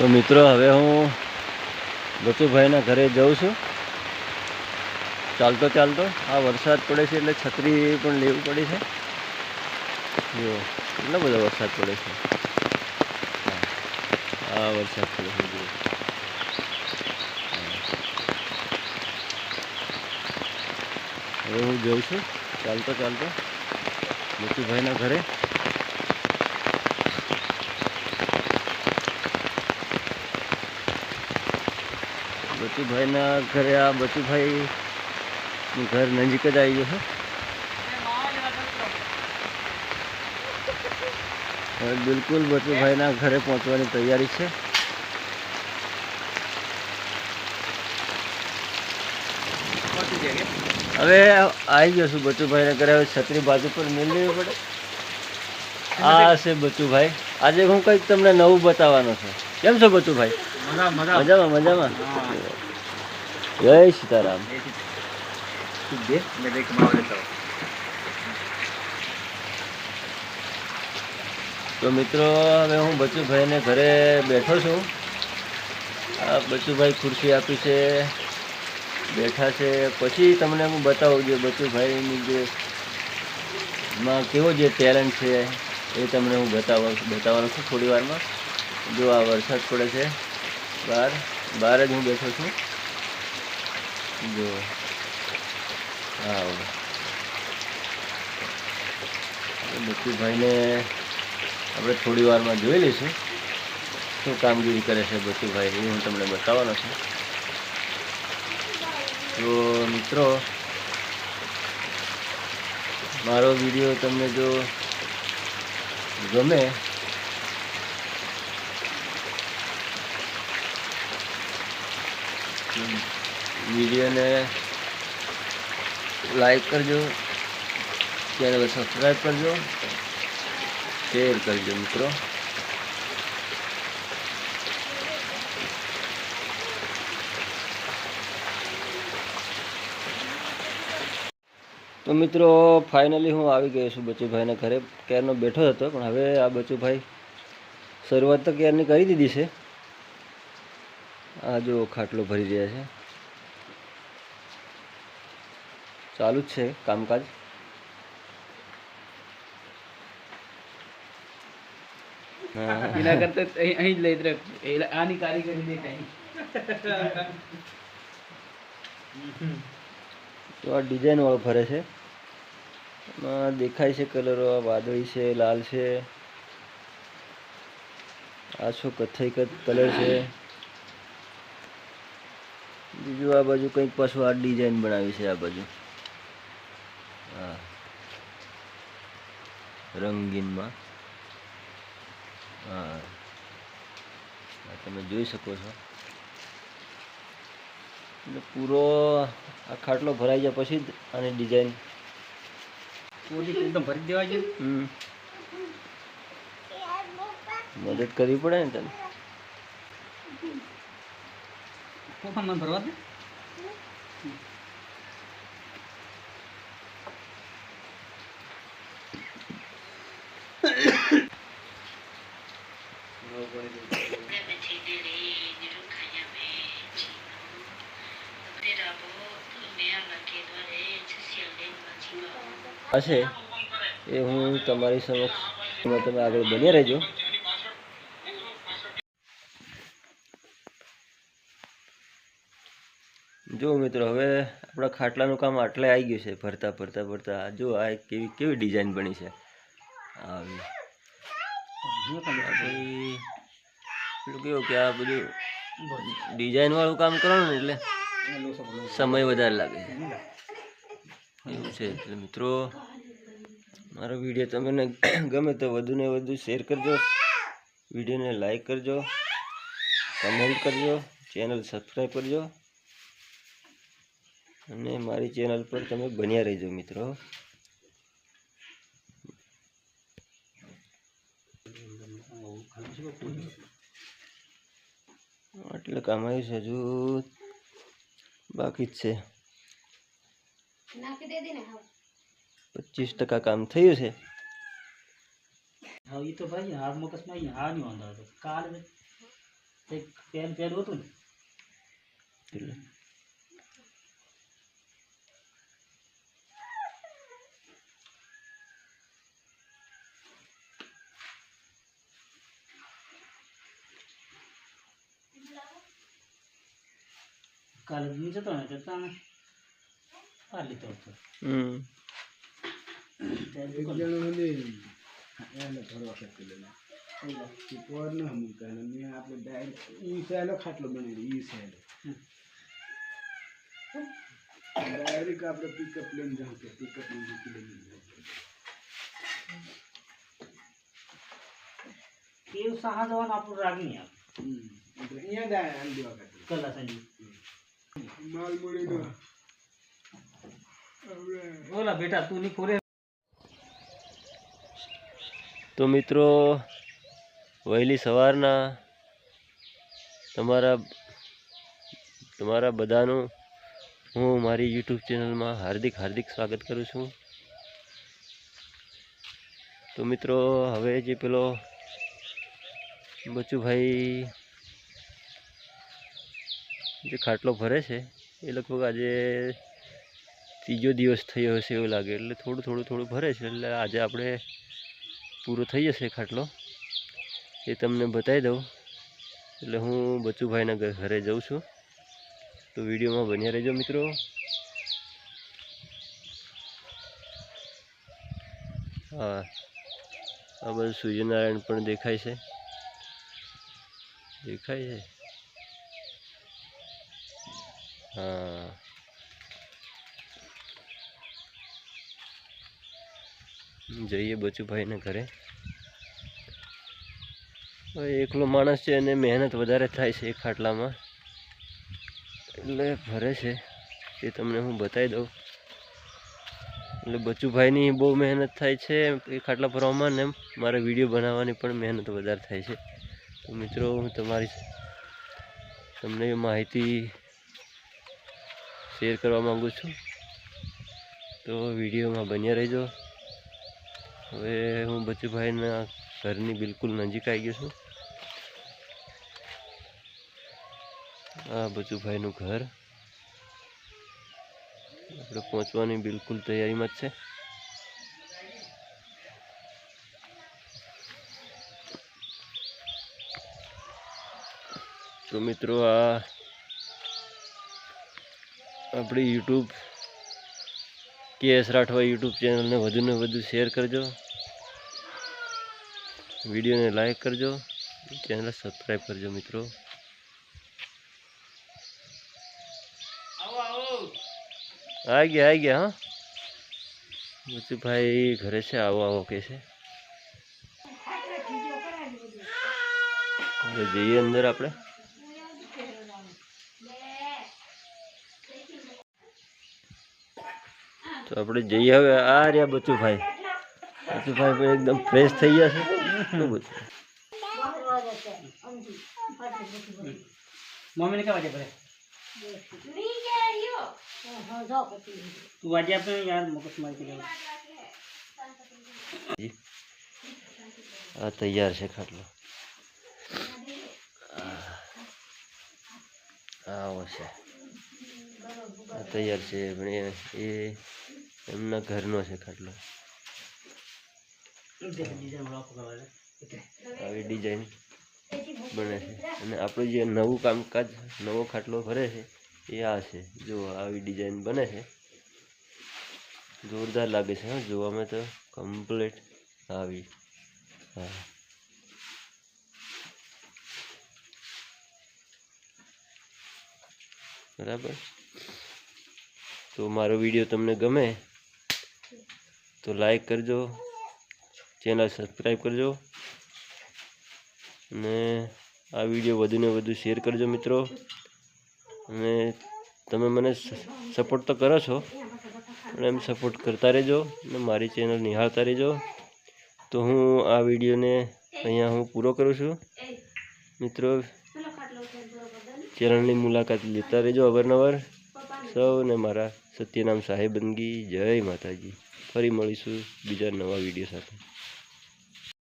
તો મિત્રો, હવે હું બચુભાઈના ઘરે જઉં છું. ચાલતો ચાલતો. આ વરસાદ પડે છે એટલે છત્રી પણ લેવું પડે છે. જો, કેટલો બધો વરસાદ પડે છે? આ વરસાદ પડે છે. હવે હું જઉં છું. ચાલતો ચાલતો. બચુભાઈના ઘરે. બચુભાઈના ઘરે આ બચુભાઈ ઘર નજીક જ આવી ગયું હવે બિલકુલ બચુભાઈના ઘરે પહોંચવાની તૈયારી છે. હવે આવી ગયો છું બચુભાઈના ઘરે. હવે છત્રી બાજુ પર મેળ લેવી પડે. આ છે બચુભાઈ. આજે હું કંઈક તમને નવું બતાવવાનો છું. કેમ છો બચુભાઈ? મજા મજા. મજામાં મજામાં? જય સીતારામ. તો મિત્રો, હવે હું બચુભાઈને ઘરે બેઠો છું. આ બચુભાઈ ખુરશી આપી છે, બેઠા છે. પછી તમને હું બતાવું જે બચુભાઈની જે માં કેવો જે ટેલેન્ટ છે એ તમને હું બતાવવા બતાવવાનો છું થોડી વારમાં. જો આ વરસાદ પડે છે બહાર બહાર જ હું બેઠો છું. જો હા બચુભાઈને આપણે થોડી વારમાં જોઈ લઈશું શું કામગીરી કરે છે બચુભાઈ એ હું તમને બતાવવાનો છું તો મિત્રો મારો વીડિયો તમને જો ગમે તો વિડીયોને લાઈક કરજો ચેનલ સબસ્ક્રાઈબ કરજો, શેર કરજો મિત્રો. તો મિત્રો, ફાઇનલી હું આવી ગયો છું બચુભાઈના ઘરે. ક્યારનો બેઠો હતો, પણ હવે આ બચુભાઈ શરૂઆત તો ક્યારની કરી દીધી છે. આ જો ખાટલો ભરી રહ્યા છે. ચાલુ જ છે કામકાજ. એના કરતા અહીં જ લઈ જ રાખ. આની કારીગરી દેખાય તો આ ડિઝાઇન વાળો ફરે છે. એમાં દેખાય છે કલરો આ વાદળી છે લાલ છે. આછો કથ્થઈ કલર છે. બીજું આ બાજુ કંઈક પાછું આ ડિઝાઇન બનાવી છે આ બાજુ. હા રંગીનમાં હા તમે જોઈ શકો છો એટલે પૂરો આ ખાટલો ભરાઈ જાય પછી જ આની ડિઝાઇન પૂરી એકદમ ભરી દેવા છે હમ મદદ કરવી પડે ને તને કોફામાં ભરવા દે હશે. એ હું તમારી સમક્ષ તમે આગળ બન્યા રહેજો. જો મિત્રો, હવે આપણા ખાટલાનું કામ આટલે આવી ગયું છે. ભરતા ભરતા ભરતા. જો આ કેવી કેવી ડિઝાઇન બની છે. આવી. આ ભાઈ. પેલું કેવું કે આ બધું ડિઝાઇન વાળું કામ કરો ને એટલે સમય વધારે લાગે એવું છે એટલે મિત્રો મારો વીડિયો તમને ગમે તો વધુ ને વધુ શેર કરજો. વિડીયોને લાઈક કરજો. કમેન્ટ કરજો. ચેનલ સબસ્ક્રાઈબ કરજો. અને મારી ચેનલ પર તમે બન્યા રહેજો મિત્રો. એટલે કમાયું છે હજુ. બાકી જ છે. નાખી દે દે ને હા પચીસ ટકા કામ થયું છે. હા એ તો ભાઈ હાર મગજમાં અહીંયા હાર નહીં વાંધો હતો કાલ પેન પહેર્યું હતું ને. એટલે કાલે હું જતો ને તો તાણે આ લીધો હતો. હમ. ત્યારે દુકાન- ખાટલો બનાવી ઈ સાઈડ ડાયરેક્ટ આપણે પિકઅપ લઈને જાઉં કે પિકઅપ લઈને લઈને જાઉં એવું સહા જવાનું આપણું રાગી આપ અહીંયા ડાય આમ દેવા ખાતર કલા સંજી. માલ મૂડીનો આપણે બોલા બેટા તું ની ખોરે તો મિત્રો વહેલી સવારના તમારા તમારા બધાનું હું મારી યુટ્યુબ ચેનલમાં હાર્દિક હાર્દિક સ્વાગત કરું છું. તો મિત્રો હવે જે પેલો બચુભાઈ જે ખાટલો ભરે છે એ લગભગ આજે ત્રીજો દિવસ થયો હશે એવું લાગે. એટલે થોડું થોડું થોડું ભરે છે. એટલે આજે આપણે પૂરો થઈ જશે ખાટલો. એ તમને બતાવી દઉં. એટલે હું બચુભાઈના ઘરે જઉં છું. તો વિડીયોમાં બન્યા રહેજો મિત્રો. હા. આ બધું સૂર્યનારાયણ પણ દેખાય છે. દેખાય છે. હા. જઈએ બચુભાઈના ઘરે. એકલો માણસ છે અને મહેનત વધારે થાય છે એ ખાટલામાં. એટલે ભરે છે. એ તમને હું બતાવી દઉં. એટલે બચુભાઈની બહુ મહેનત થાય છે એ ખાટલા ભરવામાં ને મારે વીડિયો બનાવવાની પણ મહેનત વધારે થાય છે. તો મિત્રો, હું તમારી તમને માહિતી શેર કરવા માગું છું. તો વિડીયોમાં બન્યા રહેજો. હવે હું બચુભાઈના ઘરની બિલકુલ નજીક આવી ગયો છું. આ બચુભાઈનું ઘર. આપણે પહોંચવાની બિલકુલ તૈયારીમાં જ છે. તો મિત્રો, આ આપણી યુટ્યુબ કે એસ રાઠવા યુટ્યુબ ચેનલને વધુને વધુ શેર કરજો. વિડીયોને લાઈક કરજો. ચેનલ સબસ્ક્રાઈબ કરજો, મિત્રો. આવો ગયા આવી ગયા, હા? ભાઈ ઘરે છે, આવો આવો કે છે. જઈએ અંદર આપણે. તો આપણે જઈએ હવે. આ રહ્યા બચુભાઈ. બચુભાઈ પણ એકદમ ફ્રેશ થઈ ગયા છે. મમ્મીને કેવા છે તું આજે આપણે યાર મગજ મારી આ તૈયાર છે ખાટલો. આવો છે. આ તૈયાર છે પણ એ એમના ઘરનો છે ખાટલો. આવી ડિઝાઇન બને છે. અને આપણું જે નવું કામકાજ નવો ખાટલો ભરે છે એ આ છે. જો આવી ડિઝાઇન બને છે. જોરદાર લાગે છે હા જોવામાં તો કમ્પ્લીટ આવી. હા. બરાબર? તો મારો વીડિયો તમને ગમે તો લાઈક કરજો ચેનલ સબસ્ક્રાઈબ કરજો અને આ વીડિયો વધુને વધુ શેર કરજો મિત્રો. અને તમે મને સપોર્ટ તો કરો છો, પણ એમ સપોર્ટ કરતા રહેજો અને મારી ચેનલ નિહાળતા રહેજો. તો હું આ વિડીયોને અહીંયા હું પૂરો કરું છું. મિત્રો ચેનલની મુલાકાત લેતા રહેજો અવારનવાર. સૌને મારા સત્યનામ સાહેબંદગી જય માતાજી. ફરી મળીશું બીજા નવા વીડિયો સાથે.